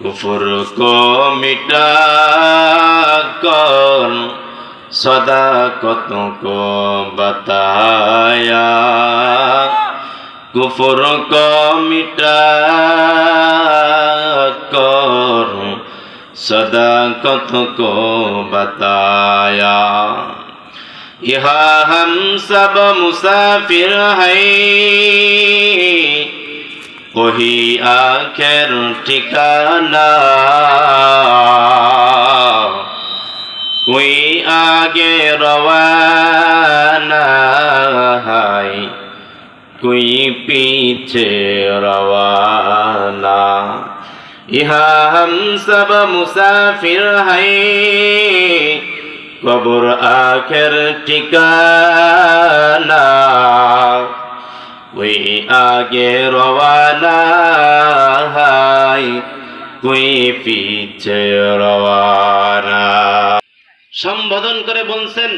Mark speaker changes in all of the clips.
Speaker 1: কুফুর কো মিটা কর সদা কত কো বতায়া। কুফুর কো সদা কত কো ইহা হম সব মুসাফির হই। ওহি আখের ঠিকানা। ওই আগে রওয়ানা হাই কুই পিছে রওয়ানা। ইহা হম সব মুসাফির হই। কবর আখের ঠিকানা ওই আগে রবানা হাই, কুই পিছে রবানা সম্বোধন করে বলছেন,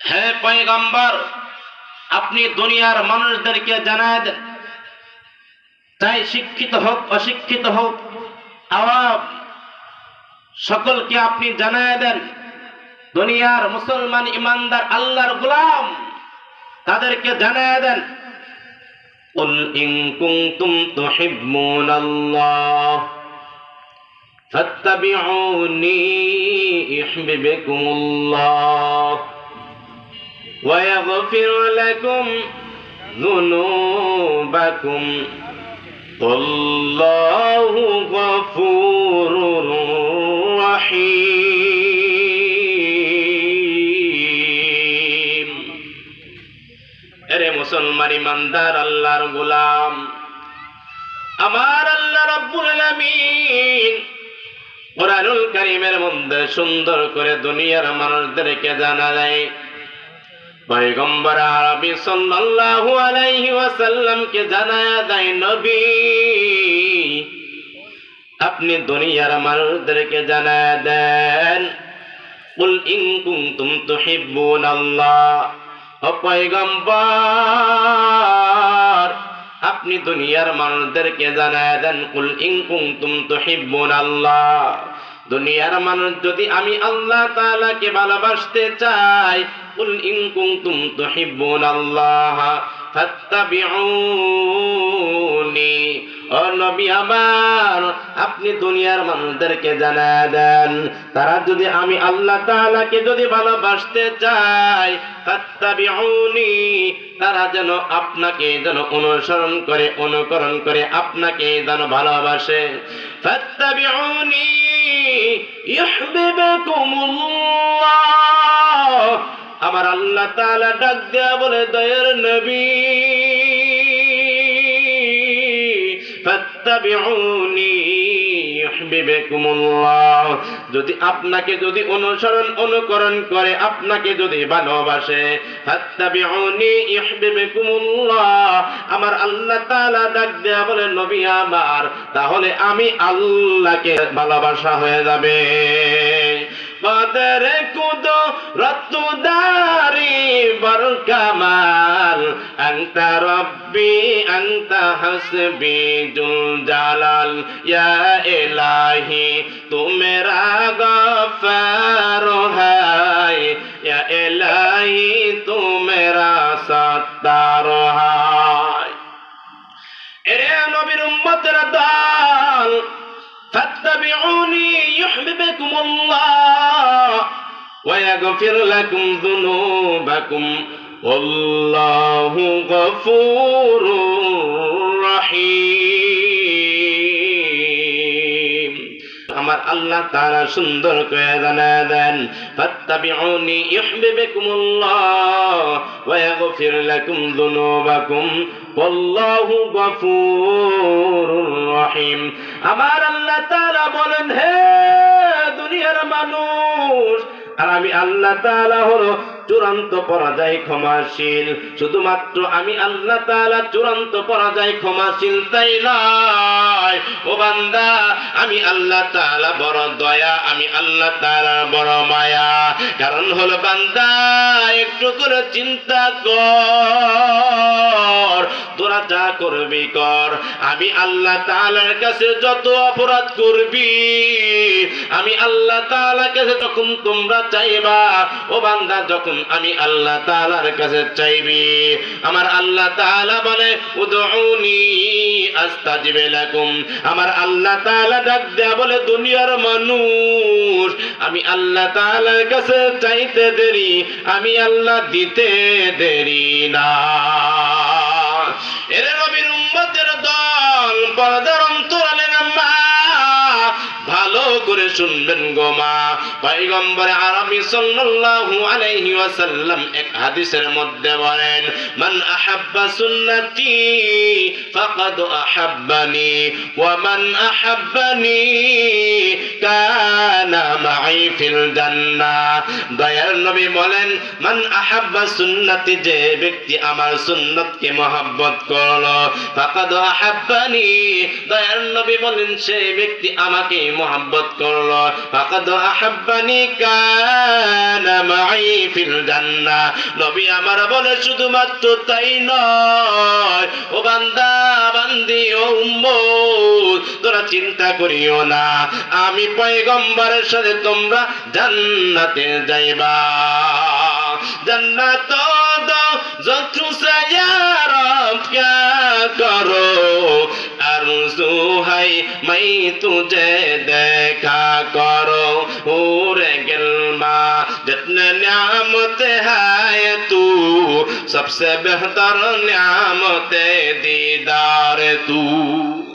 Speaker 1: হে পয়গম্বর, আপনি দুনিয়ার মানুষদেরকে জানায় দেন। চাই শিক্ষিত হোক, অশিক্ষিত হোক আওয়াজ সকলকে আপনি জানায় দেন দুনিয়ার মুসলমান ইমানদার আল্লাহর গোলাম তাদেরকে জানায় দেন قل إن كنتم تحبون الله فاتبعوني يحببكم الله ويغفر لكم ذنوبكم والله غفور রহিম। মুসলমান ইমানদার, আল্লাহর গোলাম, আমার আল্লাহ রব্বুল আলামিন কোরআনুল কারীমের মধ্যে সুন্দর করে দুনিয়ার মানুষদেরকে জানা যায় পয়গম্বর আরবি সাল্লাল্লাহু আলাইহি ওয়াসাল্লামকে জানায় দেয়, নবী। আপনি দুনিয়ার মানুষদেরকে জানায়া দেন। কুল ইন কুনতুম তুহিব্বুনাল্লাহ। ও পয়গম্বর, আপনি দুনিয়ার মানুষদেরকে জানায়া দেন, কুল ইন কুনতুম তুহিব্বুনাল্লাহ। দুনিয়ার মানুষ যদি আমি আল্লাহ তাআলাকে ভালোবাসতে চাই, কুল ইন কুনতুম তুহিব্বুনাল্লাহ, ফাত্তাবিউনি। নবী আমার, আপনি দুনিয়ার মানুষদেরকে জানা দেন। তারা যদি আমি আল্লাহ তাআলাকে যদি ভালোবাসতে চাই তারা যেন আপনাকে যেন অনুসরণ করে, অনুকরণ করে আপনাকে যেন ভালোবাসে। আমার আল্লাহ তাআলা ডাক দেয়া বলে, দয়ের নবী যদি আপনাকে যদি অনুসরণ অনুকরণ করে, আপনাকে যদি ভালোবাসে আমার আল্লাহ ডাক দেয়া বলে, নবী আমার, তাহলে আমি আল্লাহকে ভালোবাসা হয়ে যাবে। قدر قدرت داري بالكمال أنت ربي أنت حسبي جل جلال يا إلهي تو میرا غفار ہے یا الہی تو میرا ستار ہے ارے نبیر امت ردال فاتبعوني يحببكم الله ويغفر لكم ذنوبكم والله غفور رحيم আমার আল্লাহ তারা সুন্দর করে জানা দেন ফাত্তাবিউনি ইউহিব্বুকুমুল্লাহ ওয়া ইয়াগফির লাকুম যুনুবাকুম ওয়াল্লাহু গফুরুর রহিম আমার আল্লাহ তাআলা বলেন হে দুনিয়ার মানুষ আর আমি আল্লাহ তাআলা হলো চূড়ান্ত পরাজয় ক্ষমাশীল। শুধুমাত্র আমি আল্লাহ তাআলা চূড়ান্ত পরাজয় ক্ষমাশীল তাই নয়। ও বান্দা, আমি আল্লাহ তাআলা বড় দয়া, আমি আল্লাহ তাআলা বড় মায়া। কারণ হলো বান্দা, একটু করে চিন্তা কর তোরা যা করবি কর। আমি আল্লাহ তাআলার কাছে যত অপরাধ করবি আমি আল্লাহ তাআলার কাছে যখন তোমরা চাইবা, ও বান্দা, যখন আমি আল্লাহ তাআলার কাছে চাইবি, আমার আল্লাহ তাআলা বলে, উদউনি আস্তাজিবে লাকুম। আমার আল্লাহ তাআলা ডাক দেয়া বলে, দুনিয়ার মানুষ, আমি আল্লাহ তাআলার কাছে চাইতে দেরি, আমি আল্লাহ দিতে দেরি না। এর নবীর উম্মতের দল করে শুনবেন গো মা। পয়গম্বর সাল্লাল্লাহু আলাইহি ওয়াসাল্লাম এক হাদিসের মধ্যে বলেন, মান আহাব্বা সুন্নতি ফাকাদ আহাব্বানি, ওয়া মান আহাব্বানি কানা মাই ফিল জান্নাহ। দয়ার নবী বলেন, মান আহাব্বা সুন্নতি, যে ব্যক্তি আমার সুন্নতকে মহব্বত করল, ফাকাদ আহাব্বানি। দয়ার নবী বলেন, সেই ব্যক্তি আমাকে মহব্বত করল নবী আমার বলে, শুধুমাত্র তাই নয়, ও বান্দা, বান্দি, ও তোরা চিন্তা করিও না। আমি পয়গম্বরের সাথে তোমরা জান্নাতে যাইবা। জান্নাত যথু आरज़ू है मैं तुझे देखा करो और गिलमा जितने नियामत है तू सबसे बेहतर नियामत दीदार तू